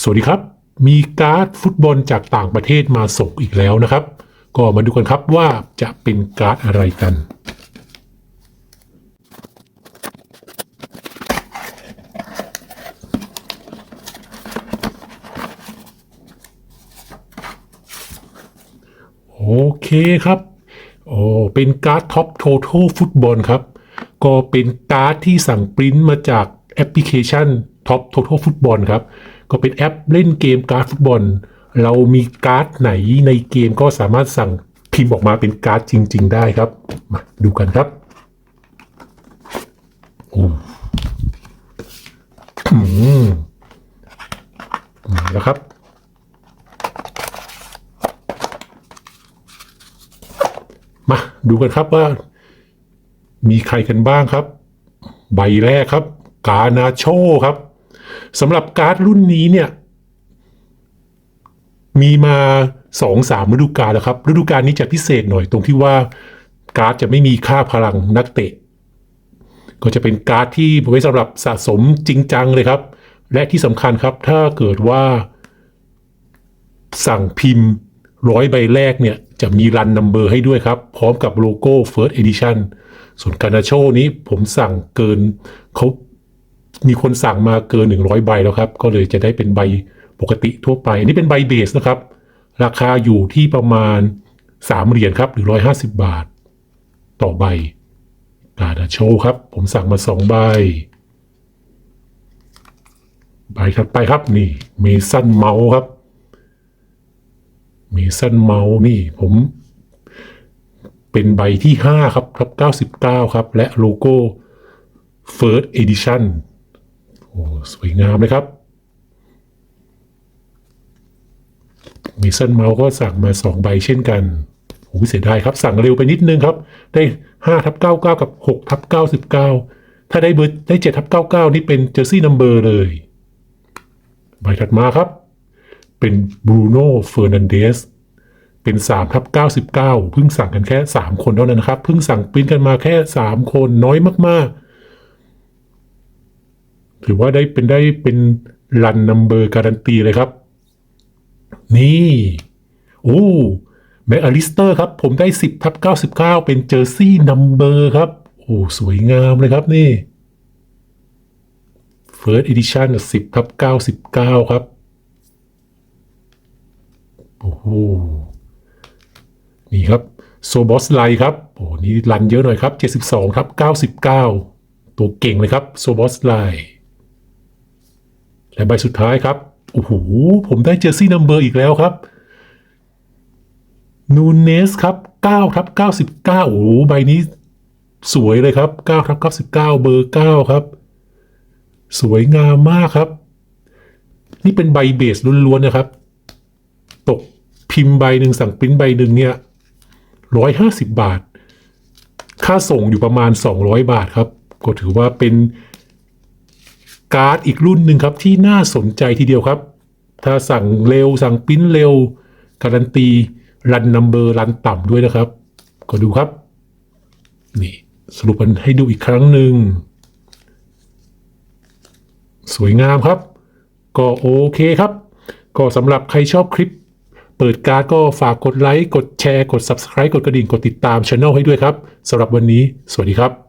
สวัสดีครับ มีการ์ดฟุตบอลจากต่างประเทศมาส่งอีกแล้วนะครับ ก็มาดูกันครับว่าจะเป็นการ์ดอะไรกัน โอเคครับ โอ้เป็นการ์ดท็อป t o ท a l ฟุตบอลครับ ก็เป็นการ์ดที่สั่งปริ้นมาจากแอปพลิเคชันท็อป t o ท a l ฟุตบอลครับ ก็เป็นแอปเล่นเกมการ์ดฟุตบอล เรามีการ์ดไหนในเกมก็สามารถสั่งพิมพ์ออกมาเป็นการ์ดจริง ๆ ได้ครับ มาดูกันครับโอ้อืมแล้วครับ มาดูกันครับว่า มีใครกันบ้างครับ ใบแรกครับ กานาโชครับ สำหรับการ์ดรุ่นนี้เนี่ย มีมาสองสามฤดูกาลแล้วครับ ฤดูกาลนี้จะพิเศษหน่อยตรงที่ว่าการ์ดจะไม่มีค่าพลังนักเตะ ก็จะเป็นการ์ดที่ไว้สำหรับสะสมจริงจังเลยครับ และที่สำคัญครับถ้าเกิดว่า สั่งพิมพ์ร้อยใบแรกเนี่ย จะมีรันนัมเบอร์ให้ด้วยครับ พร้อมกับโลโก้ First Edition ส่วนการนาโชนี้ผมสั่งเกินเขา มีคนสั่งมาเกิน 100 ใบแล้วครับ ก็เลยจะได้เป็นใบปกติทั่วไป อันนี้เป็นใบเบสนะครับ ราคาอยู่ที่ประมาณ 3 เหรียญครับหรือ150 บาท ต่อใบการนาโชครับ ผมสั่งมา 2 ใบ ใบถัดไปครับนี่เมสันเมาส์ครับมีสันเมาส์นี่ผม เป็นใบที่ 5 ครับครับ 99 ครับ และโลโก้ First Edition โอ้สวยงามเลยครับ มีเสันเมาส์ก็สั่งมา2ใบเช่นกันโอ้เสียดายครับ สั่งเร็วไปนิดนึงครับ ได้5ทับ99กับ6ทับ99ถ้าได้เบอร์ได้7ทับ99นี่เป็นเจอร์ซี่นัมเบอร์เลย ใบถัดมาครับ เป็นบรูโน่เฟอร์นันเดสเป็น3ทับ99เพิ่งสั่งกันแค่ 3 คนเท่านั้นนะครับ เพิ่งสั่งปริ้นกันมาแค่ 3 คนน้อยมากๆ ถือว่าได้เป็นได้เป็นรันนัมเบอร์การันตีเลยครับ นี่โอ้แมคอลิสเตอร์ครับ ผมได้ 10ทับ99 เป็นเจอร์ซี่นัมเบอร์ครับ โอ้ สวยงามเลยครับนี่ First Edition 10ทับ99 ครับ โอ้โหนี่ครับโซบอสไลครับโอ้นี่รันเยอะหน่อยครับ 72ทับ99 ตัวเก่งเลยครับโซบอสไล และใบสุดท้ายครับโอ้โหผมได้เจอซี่นัมเบอร์อีกแล้วครับนูเนสครับ9ทับ99 โอ้โหใบนี้สวยเลยครับ9ทับ99 เบอร์ 9 ครับ สวยงามมากครับ นี่เป็นใบเบสล้วนๆนะครับ ตกพิมพ์ใบหนึ่งสั่งปริ้นใบหนึ่งเนี่ยร้อยห้าสิบบาท ค่าส่งอยู่ประมาณ 200 บาทครับ ก็ถือว่าเป็น การ์ดอีกรุ่นหนึ่งครับที่น่าสนใจทีเดียวครับ ถ้าสั่งเร็วสั่งปิ้นเร็ว การันตีรันนัมเบอร์รันต่ำด้วยนะครับ ก็ดูครับ นี่สรุปมันให้ดูอีกครั้งหนึ่ง สวยงามครับ ก็โอเคครับ ก็สำหรับใครชอบคลิป เปิดการ์ดก็ฝากกดไลค์ กดแชร์ กด Subscribe กดกระดิ่ง กดติดตามช anel ให้ด้วยครับสำหรับวันนี้ สวัสดีครับ